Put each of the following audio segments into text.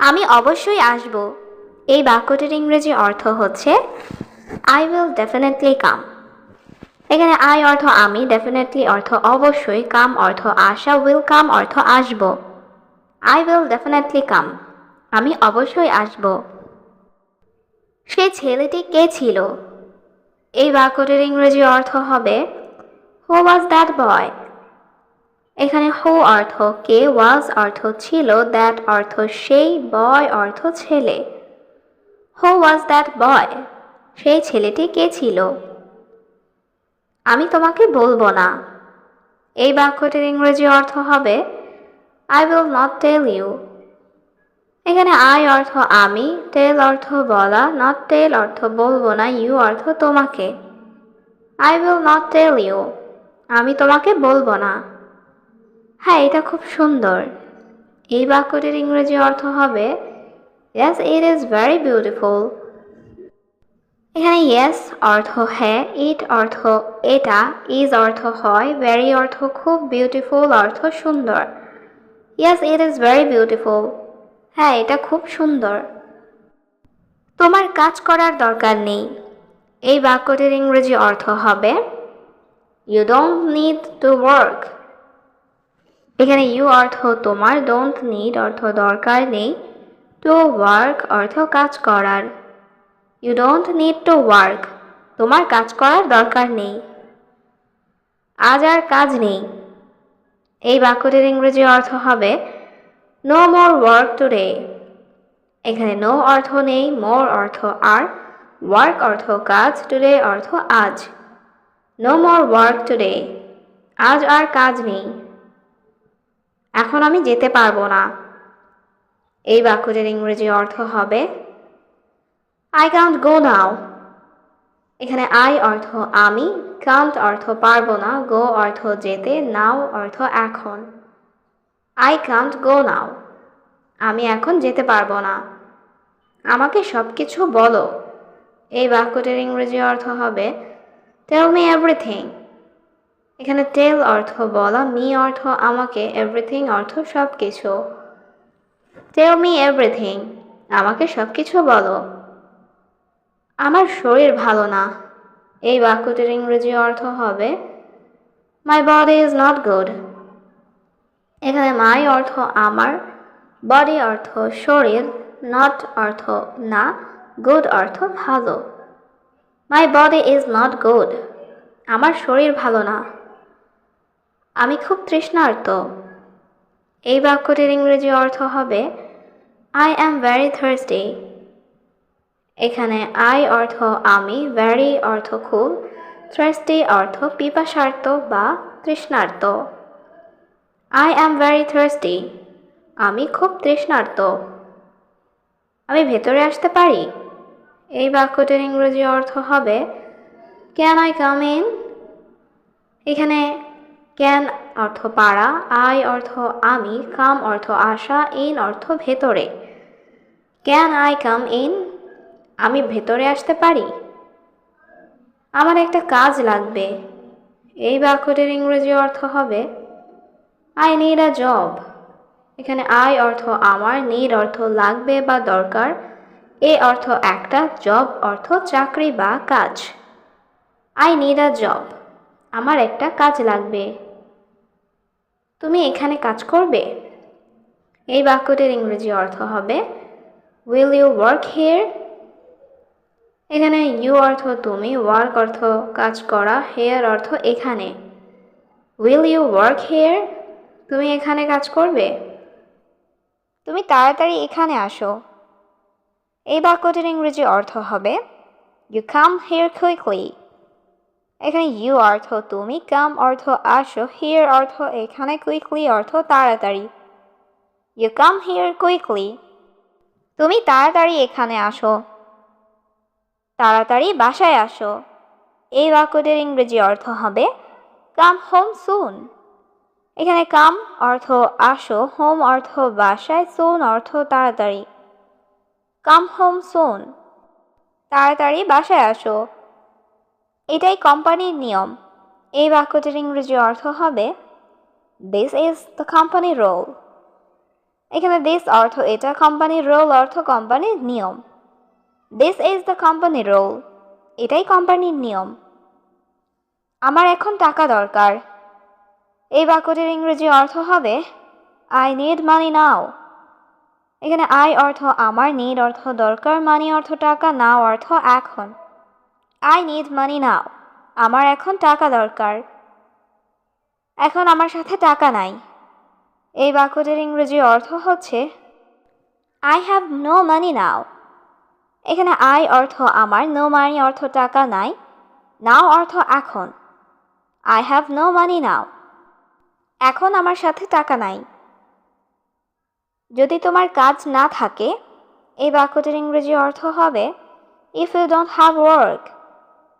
আমি অবশ্যই আসব। এই বাক্যটির ইংরেজি অর্থ হচ্ছে আই উইল ডেফিনেটলি কাম এখানে আই অর্থ আমি ডেফিনেটলি অর্থ অবশ্যই কাম অর্থ আসা উইল কাম অর্থ আসব। আই উইল ডেফিনেটলি কাম আমি অবশ্যই আসব। সেই ছেলেটি কে ছিল? এই বাক্যটির ইংরেজি অর্থ হবে হু ওয়াজ দ্যাট বয় এখানে হু অর্থ কে ওয়াজ অর্থ ছিল দ্যাট অর্থ সেই বয় অর্থ ছেলে। হু ওয়াজ দ্যাট বয় সেই ছেলেটি কে ছিল? আমি তোমাকে বলব না। এই বাক্যটির ইংরেজি অর্থ হবে I will not tell you এখানে আই অর্থ আমি টেল অর্থ বলা নট টেল অর্থ বলব না ইউ অর্থ তোমাকে I will not tell you আমি তোমাকে বলব না হ্যাঁ এটা খুব সুন্দর। এই বাক্যটির ইংরেজি অর্থ হবে yes it is very beautiful এখানে ইয়েস অর্থ হ্যাঁ ইট অর্থ এটা ইজ অর্থ হয় ভেরি অর্থ খুব বিউটিফুল অর্থ সুন্দর। Yes it is very beautiful হ্যাঁ এটা খুব সুন্দর। তোমার কাজ করার দরকার নেই। এই বাক্যটির ইংরেজি অর্থ হবে you don't need to work এখানে ইউ অর্থ তোমার ডোন্ট নিড অর্থ দরকার নেই। টু ওয়ার্ক অর্থ কাজ করার। You don't need to work তোমার কাজ করার দরকার নেই। আজ আর কাজ নেই। এই বাক্যটির ইংরেজি অর্থ হবে নো মোর ওয়ার্ক টুডে এখানে নো অর্থ নেই মোর অর্থ আর ওয়ার্ক অর্থ কাজ টুডে অর্থ আজ নো মোর ওয়ার্ক টুডে আজ আর কাজ নেই। এখন আমি যেতে পারব না। এই বাক্যটির ইংরেজি অর্থ হবে আই কান্ট গো নাও এখানে আই অর্থ আমি কান্ট অর্থ পারব না গো অর্থ যেতে নাও অর্থ এখন. আই কান্ট গো নাও আমি এখন যেতে পারব না। আমাকে সব কিছু বলো। এই বাক্যটির ইংরেজি অর্থ হবে টেল মি এভরিথিং এখানে টেল অর্থ বলা মি অর্থ আমাকে এভরিথিং অর্থ সব কিছু টেল মি এভরিথিং আমাকে সব কিছু বলো। আমার শরীর ভালো না। এই বাক্যটির ইংরেজি অর্থ হবে my body is not good এখানে মাই অর্থ আমার বডি অর্থ শরীর নট অর্থ না গুড অর্থ ভালো my body is not good আমার শরীর ভালো না আমি খুব তৃষ্ণার্ত। এই বাক্যটির ইংরেজি অর্থ হবে আই অ্যাম ভ্যারি থার্সডে এখানে আই অর্থ আমি ভ্যারি অর্থ খুব থার্সডে অর্থ পিপাসার্ত বা তৃষ্ণার্ত আই অ্যাম ভ্যারি থার্সডে আমি খুব তৃষ্ণার্ত আমি ভেতরে আসতে পারি? এই বাক্যটির ইংরেজি অর্থ হবে ক্যান আই কাম ইন এখানে ক্যান অর্থ পাড়া আই অর্থ আমি কাম অর্থ আসা ইন অর্থ ভেতরে। ক্যান আই কাম ইন আমি ভেতরে আসতে পারি? আমার একটা কাজ লাগবে। এই বাক্যটির ইংরেজি অর্থ হবে আই নিড আ জব এখানে আই অর্থ আমার নিড অর্থ লাগবে বা দরকার। এ অর্থ একটা জব অর্থ চাকরি বা কাজ। আই নিড আ জব আমার একটা কাজ লাগবে। তুমি এখানে কাজ করবে? এই বাক্যটির ইংরেজি অর্থ হবে উইল ইউ ওয়ার্ক হিয়ার এখানে ইউ অর্থ তুমি ওয়ার্ক অর্থ কাজ করা হেয়ার অর্থ এখানে। উইল ইউ ওয়ার্ক হেয়ার তুমি এখানে কাজ করবে? তুমি তাড়াতাড়ি এখানে আসো। এই বাক্যটির ইংরেজি অর্থ হবে ইউ কাম হেয়ার কুইকলি এখানে ইউ অর্থ তুমি কাম অর্থ আসো হিয়ার অর্থ এখানে কুইকলি অর্থ তাড়াতাড়ি। ইউ কাম হিয়ার কুইকলি তুমি তাড়াতাড়ি এখানে আসো। তাড়াতাড়ি বাসায় আসো। এই বাক্যটির ইংরেজি অর্থ হবে কাম হোম সুন এখানে কাম অর্থ আসো হোম অর্থ বাসায় সুন অর্থ তাড়াতাড়ি। কাম হোম সুন তাড়াতাড়ি বাসায় আসো। এটাই কোম্পানির নিয়ম। এই বাক্যটির ইংরেজি অর্থ হবে this is the company rule এখানে দিস অর্থ এটা কোম্পানির রোল অর্থ কোম্পানির নিয়ম। This is the company rule এটাই কোম্পানির নিয়ম। আমার এখন টাকা দরকার। এই বাক্যটির ইংরেজি অর্থ হবে আই নিড মানি নাও এখানে আই অর্থ আমার নিড অর্থ দরকার মানি অর্থ টাকা নাও অর্থ এখন আই নিড মানি নাও আমার এখন টাকা দরকার। এখন আমার সাথে টাকা নাই। এই বাক্যটির ইংরেজি অর্থ হচ্ছে I have no money now এখানে আই অর্থ আমার নো মানি অর্থ টাকা নাই নাও অর্থ এখন। I have no money now এখন আমার সাথে টাকা নাই। যদি তোমার কাজ না থাকে, এই বাক্যটির ইংরেজি অর্থ হবে if you don't have work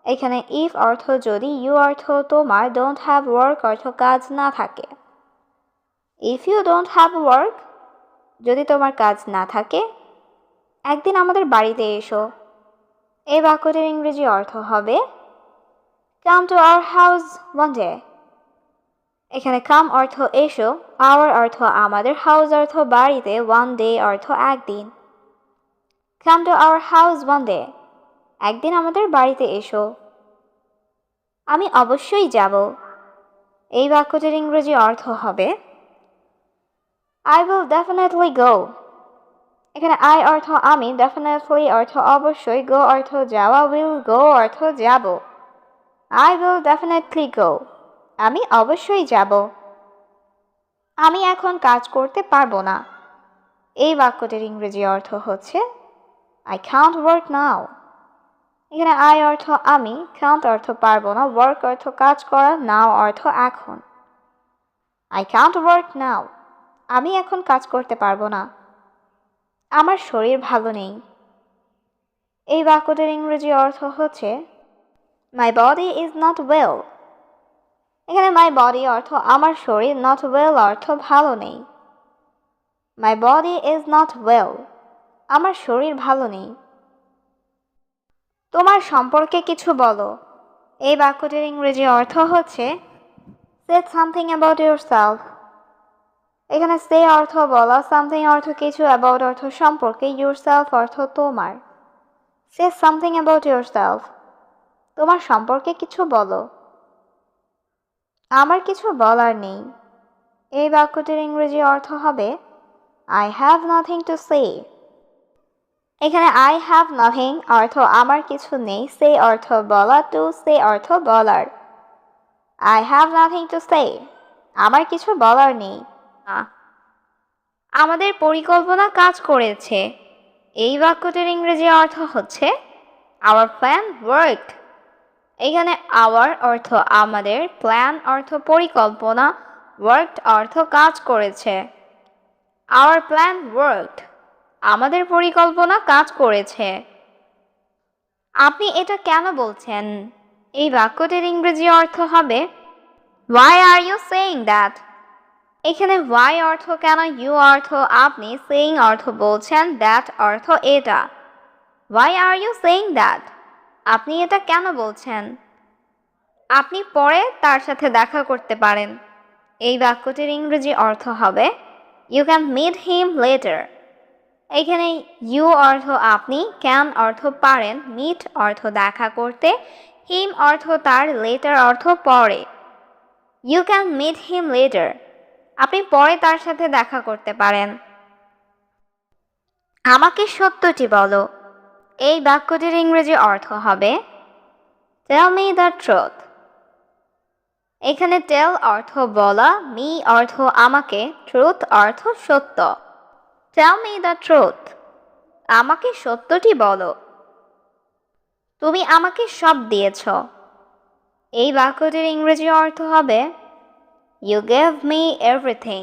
এখানে ইফ অর্থ যদি ইউ অর্থ তোমার ডোন্ট হ্যাভ ওয়ার্ক অর্থ কাজ না থাকে। If you don't have work যদি তোমার কাজ না থাকে একদিন আমাদের বাড়িতে এসো। এই বাক্যটির ইংরেজি অর্থ হবে come to our house one day এখানে কাম অর্থ এসো আওয়ার অর্থ আমাদের হাউস অর্থ বাড়িতে ওয়ান ডে অর্থ একদিন। Come to our house one day একদিন আমাদের বাড়িতে এসো। আমি অবশ্যই যাব। এই বাক্যটির ইংরেজি অর্থ হবে আই উইল ডেফিনেটলি গো এখানে আই অর্থ আমি ডেফিনেটলি অর্থ অবশ্যই গো অর্থ যাওয়া উইল গো অর্থ যাব। আই উইল ডেফিনেটলি গো আমি অবশ্যই যাব। আমি এখন কাজ করতে পারব না। এই বাক্যটির ইংরেজি অর্থ হচ্ছে আই কাউন্ট ওয়ার্ক নাও এখানে আই অর্থ আমি কাউন্ট অর্থ পারব না। ওয়ার্ক অর্থ কাজ করা নাও অর্থ এখন। আই কাউন্ট ওয়ার্ক নাও আমি এখন কাজ করতে পারব না। আমার শরীর ভালো নেই। এই বাক্যটির ইংরেজি অর্থ হচ্ছে my body is not well এখানে মাই বডি অর্থ, আমার শরীর নট ওয়েল অর্থ, ভালো নেই। My body is not well আমার শরীর ভালো নেই। তোমার সম্পর্কে কিছু বলো। এই বাক্যটির ইংরেজি অর্থ হচ্ছে say something about yourself এখানে সে অর্থ বলা সামথিং অর্থ কিছু অ্যাবাউট অর্থ সম্পর্কে ইউর সেলফ অর্থ তোমার। Say something about yourself তোমার সম্পর্কে কিছু বলো। আমার কিছু বলার নেই। এই বাক্যটির ইংরেজি অর্থ হবে I have nothing to say এখানে আই হ্যাভ নাথিং অর্থ, আমার কিছু নেই। সে অর্থ বলা টু সে অর্থ বলার। I have nothing to say আমার কিছু বলার নেই। আমাদের পরিকল্পনা কাজ করেছে। এই বাক্যটির ইংরেজি অর্থ হচ্ছে আওয়ার প্ল্যান ওয়ার্ক এখানে আওয়ার অর্থ আমাদের প্ল্যান অর্থ পরিকল্পনা ওয়ার্ক অর্থ কাজ করেছে। আওয়ার প্ল্যান ওয়ার্ক আমাদের পরিকল্পনা কাজ করেছে। আপনি এটা কেন বলছেন? এই বাক্যটির ইংরেজি অর্থ হবে why are you saying that এখানে ওয়াই অর্থ কেন ইউ অর্থ আপনি সেইং অর্থ বলছেন দ্যাট অর্থ এটা। Why are you saying that আপনি এটা কেন বলছেন? আপনি পরে তার সাথে দেখা করতে পারেন। এই বাক্যটির ইংরেজি অর্থ হবে you can meet him later এখানে ইউ অর্থ আপনি ক্যান অর্থ পারেন মিট অর্থ দেখা করতে হিম অর্থ তার লেটার অর্থ পরে। You can meet him later আপনি পরে তার সাথে দেখা করতে পারেন। আমাকে সত্যটি বলো, এই বাক্যটির ইংরেজি অর্থ হবে টেল মি দ্য ট্রুথ এখানে টেল অর্থ বলা মি অর্থ আমাকে ট্রুথ অর্থ সত্য। টেল মি দ্য ট্রুথ আমাকে সত্যটি বলো। তুমি আমাকে সব দিয়েছ। এই বাক্যটির ইংরেজি অর্থ হবে ইউ গেভ মি এভরিথিং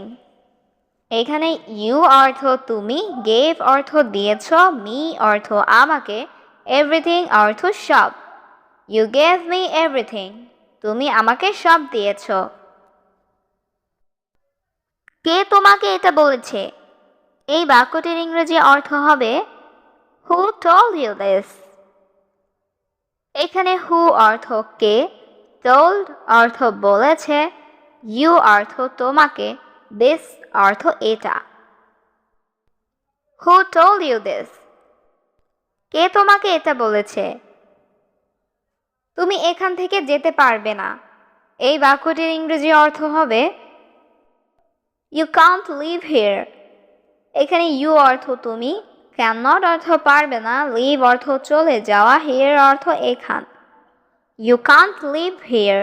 এখানে ইউ অর্থ তুমি গেভ অর্থ দিয়েছ মি অর্থ আমাকে এভরিথিং অর্থ সব। ইউ গেভ মি এভরিথিং তুমি আমাকে সব দিয়েছ। কে তোমাকে এটা বলেছে? এই বাক্যটির ইংরেজি অর্থ হবে হু টল ইউ দিস এখানে হু অর্থ কে টোল্ড অর্থ বলেছে ইউ অর্থ তোমাকে দিস অর্থ এটা। হু টোল ইউ দিস কে তোমাকে এটা বলেছে? তুমি এখান থেকে যেতে পারবে না। এই বাক্যটির ইংরেজি অর্থ হবে ইউ কান্ট লিভ হিয়ার এখানে ইউ অর্থ তুমি ক্যান নট অর্থ পারবে না লিভ অর্থ চলে যাওয়া হিয়ার অর্থ এখান। ইউ কান্ট লিভ হিয়ার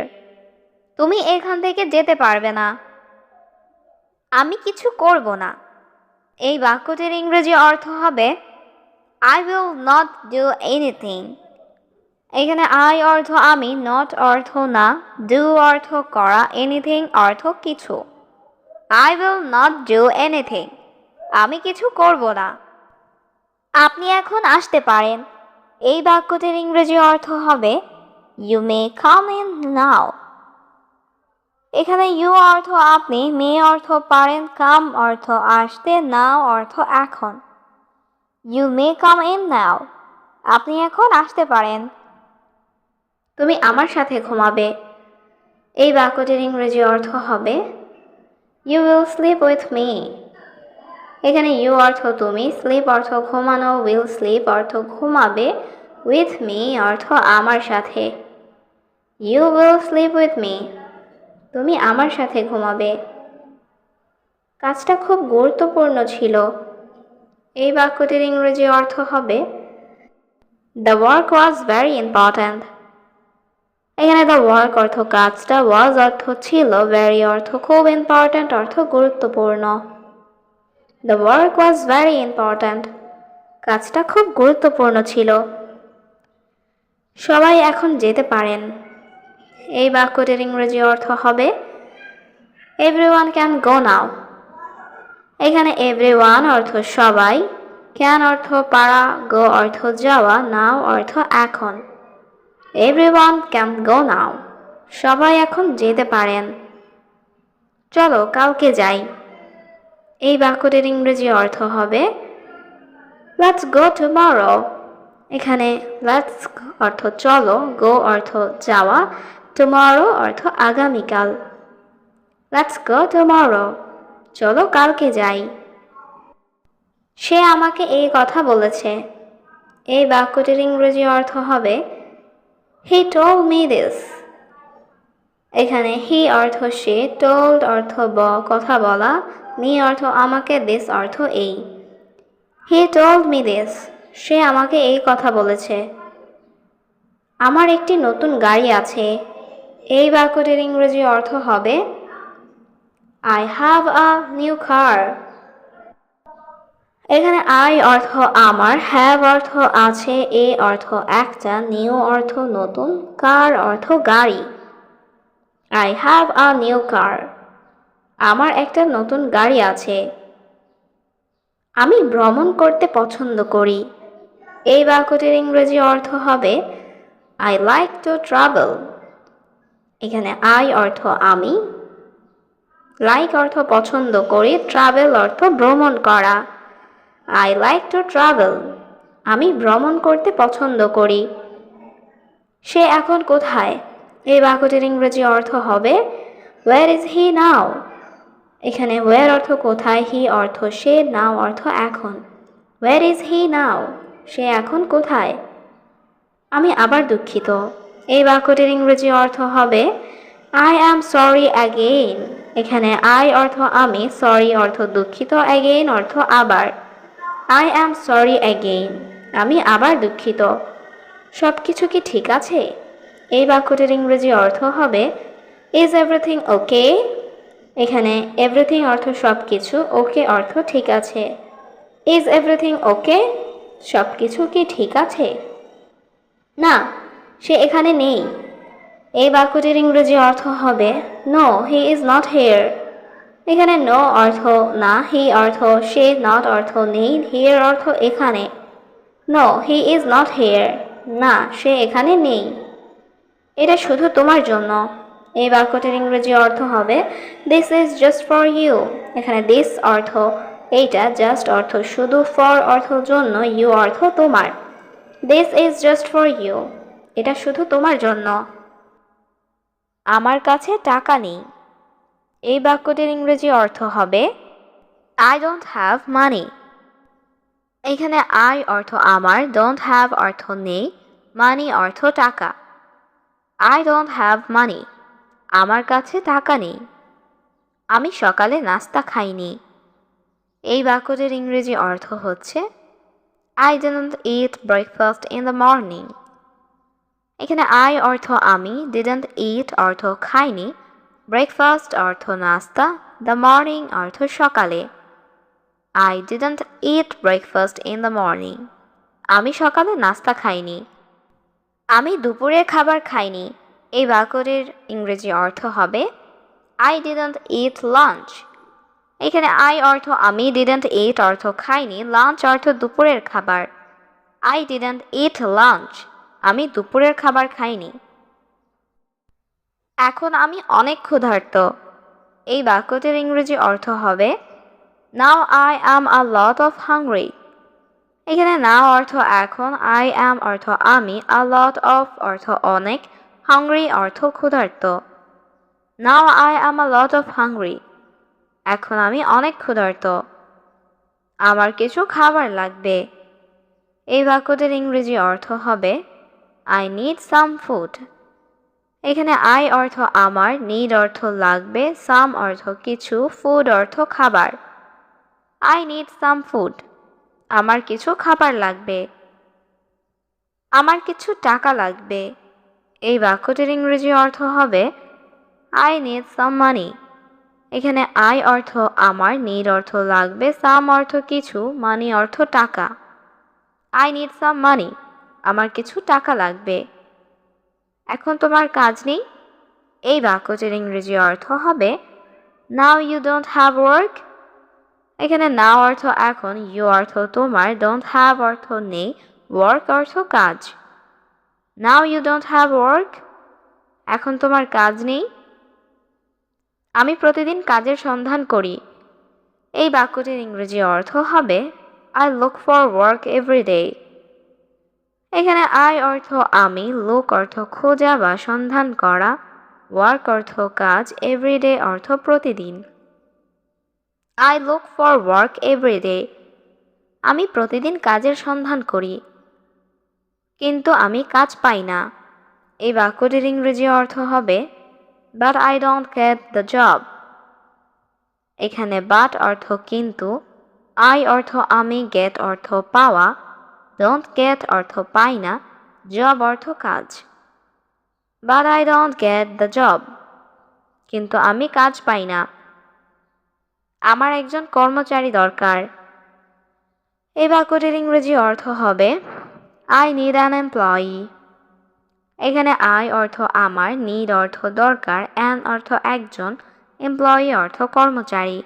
তুমি এখান থেকে যেতে পারবে না। আমি কিছু করব না। এই বাক্যটির ইংরেজি অর্থ হবে I will not do anything এখানে আই অর্থ আমি নট অর্থ না ডু অর্থ করা এনিথিং অর্থ কিছু I will not do anything আমি কিছু করব না। আপনি এখন আসতে পারেন। এই বাক্যটির ইংরেজি অর্থ হবে you may come in now এখানে ইউ অর্থ আপনি মে অর্থ পারেন কাম অর্থ আসতে নাও অর্থ এখন। You may come in now আপনি এখন আসতে পারেন। তুমি আমার সাথে ঘুমাবে। এই বাক্যটির ইংরেজি অর্থ হবে you will sleep with me এখানে ইউ অর্থ তুমি স্লিপ অর্থ ঘুমানো উইল স্লিপ অর্থ ঘুমাবে উইথ মি অর্থ আমার সাথে। You will sleep with me তুমি আমার সাথে ঘুমাবে। কাজটা খুব গুরুত্বপূর্ণ ছিল। এই বাক্যটির ইংরেজি অর্থ হবে the work was very important এখানে দ্য ওয়ার্ক অর্থ কাজটা ওয়াজ অর্থ ছিল ভ্যারি অর্থ খুব ইম্পর্ট্যান্ট অর্থ গুরুত্বপূর্ণ। The work was very important কাজটা খুব গুরুত্বপূর্ণ ছিল। সবাই এখন যেতে পারেন। এই বাক্যটির ইংরেজি অর্থ হবে এভরিওয়ান ক্যান গো নাও এখানে এভরিওয়ান অর্থ সবাই ক্যান অর্থ পারা গো অর্থ যাওয়া নাও অর্থ এখন। এভরিওয়ান ক্যান গো নাও সবাই এখন যেতে পারেন। চলো কালকে যাই। এই বাক্যটির ইংরেজি অর্থ হবে লেটস গো টুমরো এখানে লেটস অর্থ চলো গো অর্থ যাওয়া টুমরো অর্থ আগামীকাল লেটস গো টুমরো চলো কালকে যাই। সে আমাকে এই কথা বলেছে। এই বাক্যটির ইংরেজি অর্থ হবে হি টোল মি দিস এখানে হি অর্থ সে টোল্ড অর্থ ব, কথা বলা মি অর্থ আমাকে দিস অর্থ এই। হি টোল্ড মি দিস সে আমাকে এই কথা বলেছে। আমার একটি নতুন গাড়ি আছে। এই বাক্যটির ইংরেজি অর্থ হবে I have a new car এখানে আই অর্থ আমার হ্যাভ অর্থ আছে এ অর্থ একটা নিউ অর্থ নতুন কার অর্থ গাড়ি I have a new car আমার একটা নতুন গাড়ি আছে আমি ভ্রমণ করতে পছন্দ করি এই বাক্যটির ইংরেজি অর্থ হবে আই লাইক টু ট্রাভেল এখানে আই অর্থ আমি লাইক অর্থ পছন্দ করি ট্রাভেল অর্থ ভ্রমণ করা। আই লাইক টু ট্রাভেল আমি ভ্রমণ করতে পছন্দ করি। সে এখন কোথায়? এই বাক্যটির ইংরেজি অর্থ হবে ওয়ার ইজ হি নাও এখানে ওয়ার অর্থ কোথায় হি অর্থ সে নাও অর্থ এখন। ওয়ার ইজ হি নাও সে এখন কোথায়? আমি আবার দুঃখিত। এই বাক্যটির ইংরেজি অর্থ হবে আই অ্যাম সরি অ্যাগেইন এখানে আই অর্থ আমি সরি অর্থ দুঃখিত অ্যাগেইন অর্থ আবার। আই অ্যাম সরি অ্যাগেইন আমি আবার দুঃখিত। সব কিছু কি ঠিক আছে? এই বাক্যটির ইংরেজি অর্থ হবে ইজ এভরিথিং ওকে এখানে এভরিথিং অর্থ সব কিছু ওকে অর্থ ঠিক আছে। ইজ এভরিথিং ওকে সব কিছু কি ঠিক আছে? না সে এখানে নেই। এই বাক্যটির ইংরেজি অর্থ হবে no he is not here এখানে নো অর্থ না হি অর্থ সে নট অর্থ নেই হিয়ার অর্থ এখানে। No he is not here না, সে এখানে নেই। এটা শুধু তোমার জন্য। এই বাক্যটির ইংরেজি অর্থ হবে this is just for you এখানে দিস অর্থ, এইটা জাস্ট অর্থ শুধু ফর অর্থ জন্য ইউ অর্থ তোমার। This is just for you এটা শুধু তোমার জন্য। আমার কাছে টাকা নেই। এই বাক্যটির ইংরেজি অর্থ হবে আই ডোন্ট হ্যাভ মানি এখানে আই অর্থ আমার ডোন্ট হ্যাভ অর্থ নেই মানি অর্থ টাকা। আই ডোন্ট হ্যাভ মানি আমার কাছে টাকা নেই। আমি সকালে নাস্তা খাইনি। এই বাক্যটির ইংরেজি অর্থ হচ্ছে I didn't eat breakfast in the morning এখানে আই অর্থ আমি ডিডন্ট ইট অর্থ খাইনি ব্রেকফাস্ট অর্থ নাস্তা দ্য মর্নিং অর্থ সকালে। I didn't eat breakfast in the morning আমি সকালে নাস্তা খাইনি। আমি দুপুরে খাবার খাইনি। এই বাক্যটির ইংরেজি অর্থ হবে আই ডিডন্ট ইট লাঞ্চ এখানে আই অর্থ আমি ডিডন্ট ইট অর্থ খাইনি। লাঞ্চ অর্থ দুপুরের খাবার। আই ডিডন্ট ইট লাঞ্চ আমি দুপুরের খাবার খাইনি। এখন আমি অনেক ক্ষুধার্ত। এই বাক্যটির ইংরেজি অর্থ হবে now I am a lot of hungry এখানে নাও অর্থ এখন আই অ্যাম অর্থ আমি আ লট অফ অর্থ অনেক হাংরি অর্থ ক্ষুধার্ত। Now I am a lot of hungry এখন আমি অনেক ক্ষুধার্ত। আমার কিছু খাবার লাগবে। এই বাক্যটির ইংরেজি অর্থ হবে আই নিড সাম ফুড এখানে আই অর্থ আমার নিড অর্থ লাগবে সাম অর্থ কিছু ফুড অর্থ খাবার। আই নিড সাম ফুড আমার কিছু খাবার লাগবে। আমার কিছু টাকা লাগবে। এই বাক্যটির ইংরেজি অর্থ হবে আই নিড সাম মানি এখানে আই অর্থ আমার নিড অর্থ লাগবে সাম অর্থ কিছু মানি অর্থ টাকা। আই নিড সাম মানি আমার কিছু টাকা লাগবে। এখন তোমার কাজ নেই? এই বাক্যটির ইংরেজি অর্থ হবে now you don't have work এখানে নাও অর্থ এখন ইউ অর্থ তোমার ডোন্ট হ্যাভ অর্থ নেই ওয়ার্ক অর্থ কাজ। Now you don't have work এখন তোমার কাজ নেই? আমি প্রতিদিন কাজের সন্ধান করি। এই বাক্যটির ইংরেজি অর্থ হবে I look for work every day এখানে আই অর্থ আমি, লোক অর্থ খোঁজা বা সন্ধান করা ওয়ার্ক অর্থ কাজ এভরিডে অর্থ প্রতিদিন। I look for work everyday আমি প্রতিদিন কাজের সন্ধান করি, কিন্তু আমি কাজ পাই না। এই বাক্যটির ইংরেজি অর্থ হবে but I don't get the job এখানে বাট অর্থ কিন্তু আই অর্থ আমি গেট অর্থ পাওয়া ডোন্ট গেট অর্থ পাই না জব অর্থ কাজ। But I don't get the job কিন্তু আমি কাজ পাই না। আমার একজন কর্মচারী দরকার। এই বাক্যটির ইংরেজি অর্থ হবে আই নিড অ্যান এমপ্লয়ি এখানে আই অর্থ আমার নিড অর্থ দরকার অ্যান অর্থ একজন এমপ্লয়ি অর্থ কর্মচারী।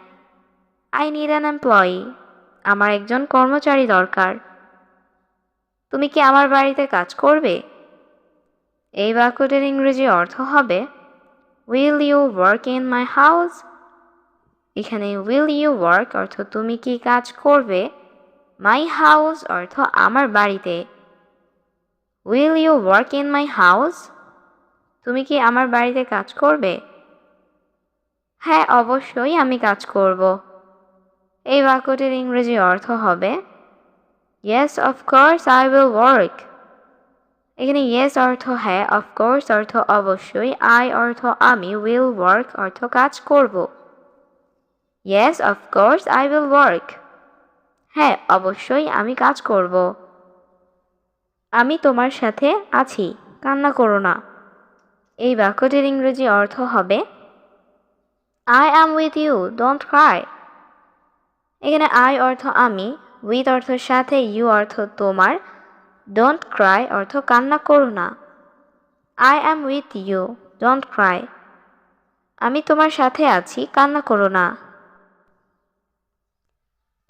আই নিড অ্যান এমপ্লয়ি আমার একজন কর্মচারী দরকার। তুমি কি আমার বাড়িতে কাজ করবে? এই বাক্যটির ইংরেজি অর্থ হবে will you work in my house এখানে উইল ইউ ওয়ার্ক অর্থ তুমি কি কাজ করবে? মাই হাউস অর্থ আমার বাড়িতে। Will you work in my house তুমি কি আমার বাড়িতে কাজ করবে? হ্যাঁ অবশ্যই আমি কাজ করব। এই বাক্যটির ইংরেজি অর্থ হবে yes of course I will work এখানে ইয়েস অর্থ হ্যাঁ অফকোর্স অর্থ অবশ্যই আই অর্থ আমি উইল ওয়ার্ক অর্থ কাজ করব। Yes of course I will work হ্যাঁ অবশ্যই আমি কাজ করব। আমি তোমার সাথে আছি, কান্না করো না। এই বাক্যটির ইংরেজি অর্থ হবে I am with you don't cry এখানে আই অর্থ আমি উইথ অর্থ সাথে ইউ অর্থ তোমার। ডোন্ট ক্রাই অর্থ কান্না করো না। I am with you don't cry আমি তোমার সাথে আছি, কান্না করো না।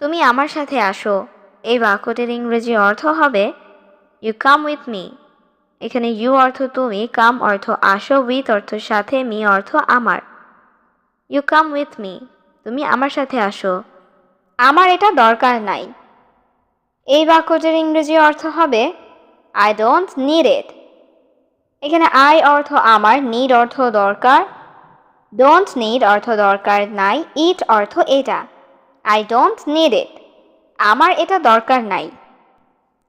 তুমি আমার সাথে আসো। এই বাক্যটির ইংরেজি অর্থ হবে ইউ কাম উইথ মি এখানে ইউ অর্থ তুমি কাম অর্থ আসো উইথ অর্থ সাথে মি অর্থ আমার। ইউ কাম উইথ মি তুমি আমার সাথে আসো। আমার এটা দরকার নাই। এই বাক্যটির ইংরেজি অর্থ হবে আই ডোন্ট নিড ইট এখানে আই অর্থ আমার নিড অর্থ দরকার ডোন্ট নিড অর্থ দরকার, নাই ইট অর্থ এটা আই ডোন্ট নিড ইট আমার এটা দরকার নাই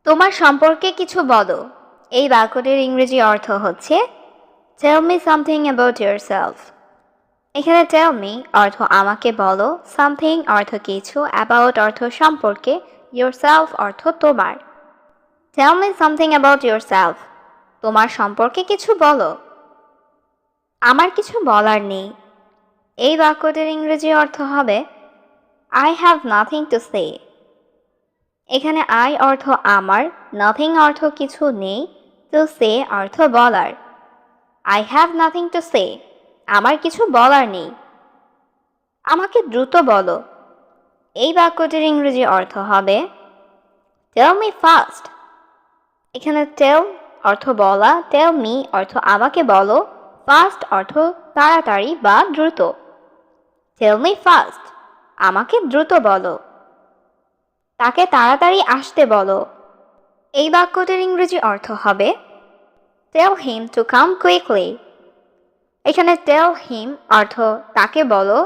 তোমার সম্পর্কে কিছু বলো এই বাক্যটির ইংরেজি অর্থ হচ্ছে tell me something about yourself এখানে টেল মি অর্থ আমাকে বলো সামথিং অর্থ কিছু অ্যাবাউট অর্থ সম্পর্কে সেলফ অর্থ তোমার me something about yourself তোমার সম্পর্কে কিছু বলো। আমার কিছু বলার নেই। এই বাক্যটির ইংরেজি অর্থ হবে I have nothing to say এখানে আই অর্থ আমার নাথিং অর্থ কিছু নেই টু সে অর্থ বলার I have nothing to say আমার কিছু বলার নেই আমাকে দ্রুত বলো। এই বাক্যটির ইংরেজি অর্থ হবে টেল মি ফাস্ট এখানে টেল অর্থ বলা টেল মি অর্থ আমাকে বলো ফাস্ট অর্থ তাড়াতাড়ি বা দ্রুত। টেল মি ফাস্ট আমাকে দ্রুত বলো, তাকে তাড়াতাড়ি আসতে বলো। এই বাক্যটির ইংরেজি অর্থ হবে tell him to come quickly এখানে টেল হিম অর্থ তাকে বলো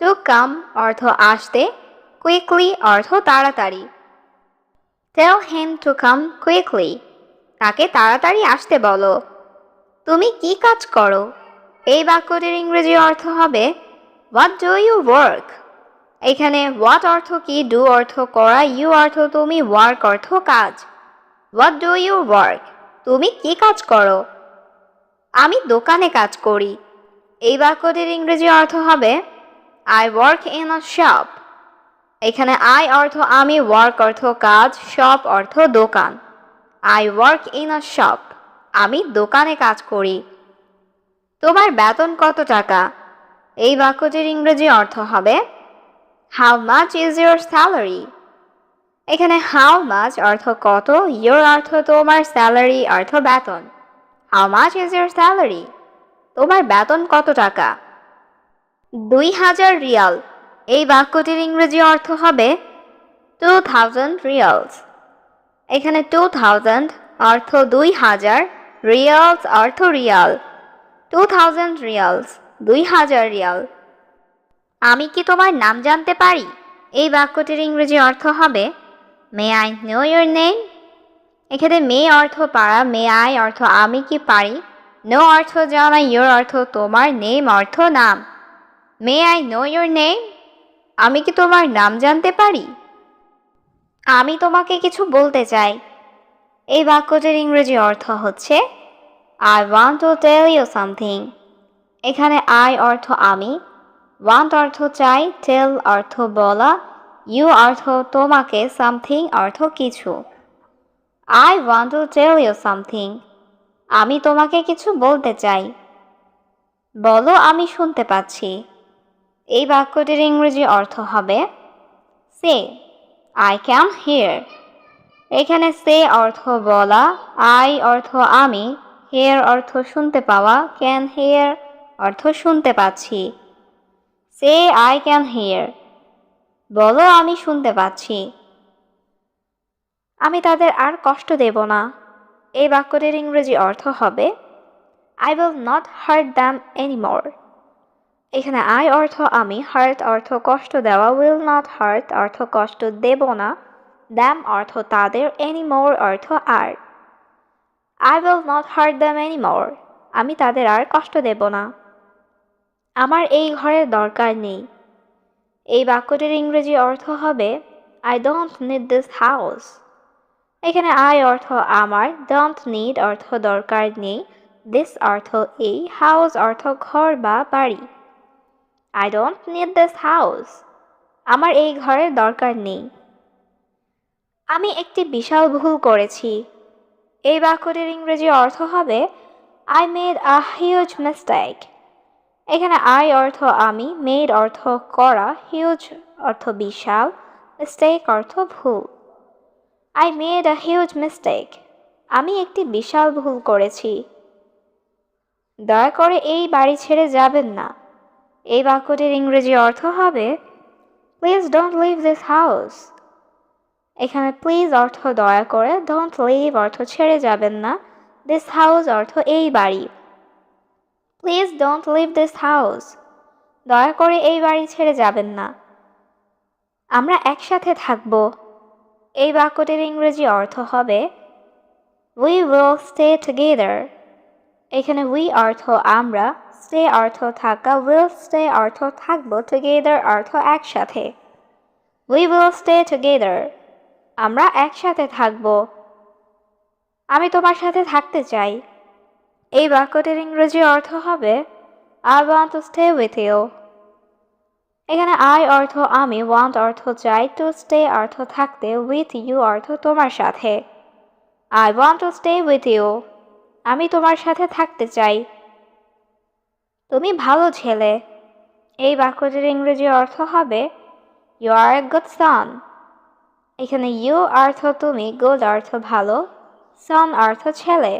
টু কাম অর্থ আসতে কুইকলি অর্থ তাড়াতাড়ি tell him to come quickly তাকে তাড়াতাড়ি আসতে বলো। তুমি কি কাজ করো? এই বাক্যটির ইংরেজি অর্থ হবে হোয়াট ডু ইউ ওয়ার্ক এখানে হোয়াট অর্থ কি? ডু অর্থ করা? ইউ অর্থ তুমি? ওয়ার্ক অর্থ কাজ? হোয়াট ডু ইউ ওয়ার্ক তুমি কি কাজ করো? আমি দোকানে কাজ করি। এই বাক্যটির ইংরেজি অর্থ হবে I work in a shop এখানে আই অর্থ আমি ওয়ার্ক অর্থ কাজ শপ অর্থ দোকান। I work in a shop আমি দোকানে কাজ করি। তোমার বেতন কত টাকা? এই বাক্যটির ইংরেজি অর্থ হবে how much is your salary এখানে হাউ মাচ অর্থ কত ইয়োর অর্থ তোমার স্যালারি অর্থ বেতন। How much is your salary তোমার বেতন কত টাকা? দুই হাজার রিয়াল। এই বাক্যটির ইংরেজি অর্থ হবে টু থাউজেন্ড রিয়ালস এখানে টু থাউজেন্ড অর্থ দুই হাজার রিয়ালস অর্থ রিয়াল টু থাউজেন্ড রিয়ালস দুই হাজার রিয়াল আমি কি তোমার নাম জানতে পারি? এই বাক্যটির ইংরেজি অর্থ হবে may I know your name এখানে মে অর্থ পারা মে আই অর্থ আমি কি পারি? নো অর্থ জানা ইয়োর অর্থ তোমার নেম অর্থ নাম। May I know your name আমি কি তোমার নাম জানতে পারি? আমি তোমাকে কিছু বলতে চাই। এই বাক্যটির ইংরেজি অর্থ হচ্ছে I want to tell you something এখানে আই অর্থ আমি ওয়ান্ট অর্থ চাই টেল অর্থ বলা ইউ অর্থ তোমাকে সামথিং অর্থ কিছু I want to tell you something আমি তোমাকে কিছু বলতে চাই। বলো, আমি শুনতে পাচ্ছি। এই বাক্যটির ইংরেজি অর্থ হবে, সে আই ক্যান হিয়ার এখানে সে অর্থ বলা আই অর্থ আমি হেয়ার অর্থ শুনতে পাওয়া ক্যান হেয়ার অর্থ শুনতে পাচ্ছি। সে আই ক্যান হিয়ার বলো, আমি শুনতে পাচ্ছি। আমি তাদের আর কষ্ট দেব না। এই বাক্যটির ইংরেজি অর্থ হবে I will not hurt them anymore এখানে আই অর্থ আমি হার্ট অর্থ কষ্ট দেওয়া উইল নট হার্ট অর্থ কষ্ট দেব না দ্যাম অর্থ তাদের এনি মোর অর্থ আর I will not hurt them any more আমি তাদের আর কষ্ট দেব না। আমার এই ঘরের দরকার নেই। এই বাক্যটির ইংরেজি অর্থ হবে I don't need this house এখানে আই অর্থ আমার ডোন্ট নিড অর্থ দরকার নেই দিস অর্থ এই হাউস অর্থ ঘর বা বাড়ি। I don't need this house আমার এই ঘরের দরকার নেই। আমি একটি বিশাল ভুল করেছি। এই বাক্যটির ইংরেজি অর্থ হবে I made a huge mistake এখানে আই অর্থ আমি মেড অর্থ করা হিউজ অর্থ বিশাল মিস্টেক অর্থ ভুল। I made a huge mistake আমি একটি বিশাল ভুল করেছি। দয়া করে এই বাড়ি ছেড়ে যাবেন না। এই বাক্যটির ইংরেজি অর্থ হবে please don't leave this house এখানে প্লিজ অর্থ দয়া করে ডোন্ট লিভ অর্থ ছেড়ে যাবেন না দিস হাউস অর্থ এই বাড়ি। Please don't leave this house দয়া করে এই বাড়ি ছেড়ে যাবেন না। আমরা একসাথে থাকব। এই বাক্যটির ইংরেজি অর্থ হবে উই উইল স্টে টুগেদার এখানে উই অর্থ আমরা স্টে অর্থ থাকা উইল স্টে অর্থ থাকব টুগেদার অর্থ একসাথে উই উইল স্টে টুগেদার আমরা একসাথে থাকব আমি তোমার সাথে থাকতে চাই এই বাক্যটির ইংরেজি অর্থ হবে I want to stay with you এখানে আই অর্থ আমি ওয়ান্ট অর্থ চাই টু স্টে অর্থ থাকতে উইথ ইউ অর্থ তোমার সাথে I want to stay with you আমি তোমার সাথে থাকতে চাই তুমি ভালো ছেলে। এই বাক্যটির ইংরেজি অর্থ হবে ইউ আর এ গুড সন এখানে ইউ অর্থ তুমি গুড অর্থ ভালো সন অর্থ ছেলে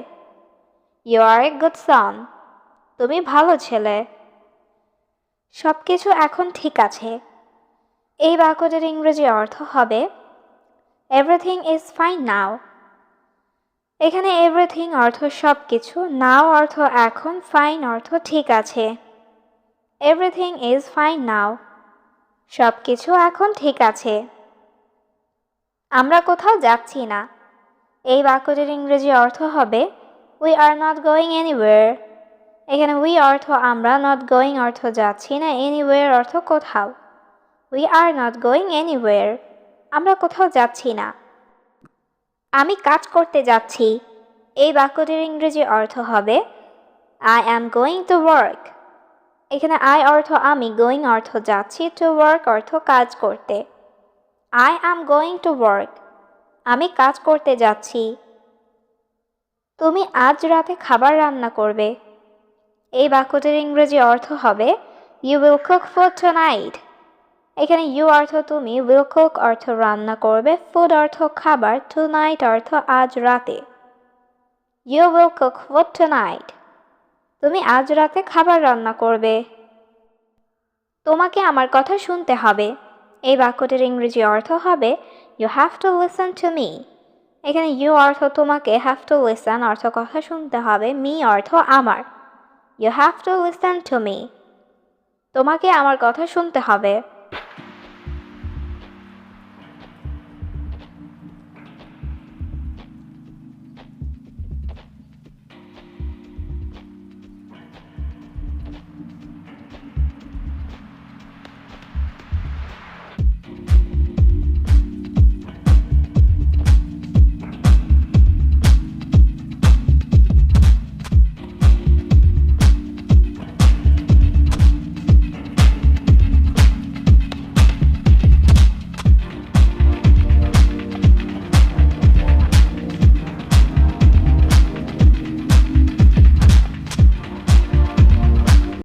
ইউ আর এ গুড সন তুমি ভালো ছেলে সব কিছু এখন ঠিক আছে। এই বাক্যটির ইংরেজি অর্থ হবে এভরিথিং ইজ ফাইন নাও এখানে এভরিথিং অর্থ সব কিছু নাও অর্থ এখন ফাইন অর্থ ঠিক আছে। এভরিথিং ইজ ফাইন নাও সব কিছু এখন ঠিক আছে। আমরা কোথাও যাচ্ছি না। এই বাক্যটির ইংরেজি অর্থ হবে we are not going anywhere এখানে উই অর্থ আমরা নট গোয়িং অর্থ যাচ্ছি না এনিওয়ের অর্থ কোথাও। We are not going anywhere আমরা কোথাও যাচ্ছি না। আমি কাজ করতে যাচ্ছি। এই বাক্যটির ইংরেজি অর্থ হবে I am going to work এখানে আই অর্থ আমি গোয়িং অর্থ যাচ্ছি টু ওয়ার্ক অর্থ কাজ করতে। I am going to work আমি কাজ করতে যাচ্ছি। তুমি আজ রাতে খাবার রান্না করবে। এই বাক্যটির ইংরেজি অর্থ হবে you will cook food tonight এখানে ইউ অর্থ তুমি উইল কুক অর্থ রান্না করবে ফুড অর্থ খাবার টু নাইট অর্থ আজ রাতে। You will cook food tonight তুমি আজ রাতে খাবার রান্না করবে। তোমাকে আমার কথা শুনতে হবে। এই বাক্যটির ইংরেজি অর্থ হবে you have to listen to me এখানে ইউ অর্থ তোমাকে হ্যাভ টু লিসন অর্থ কথা শুনতে হবে মি অর্থ আমার। You have to listen to me তোমাকে আমার কথা শুনতে হবে।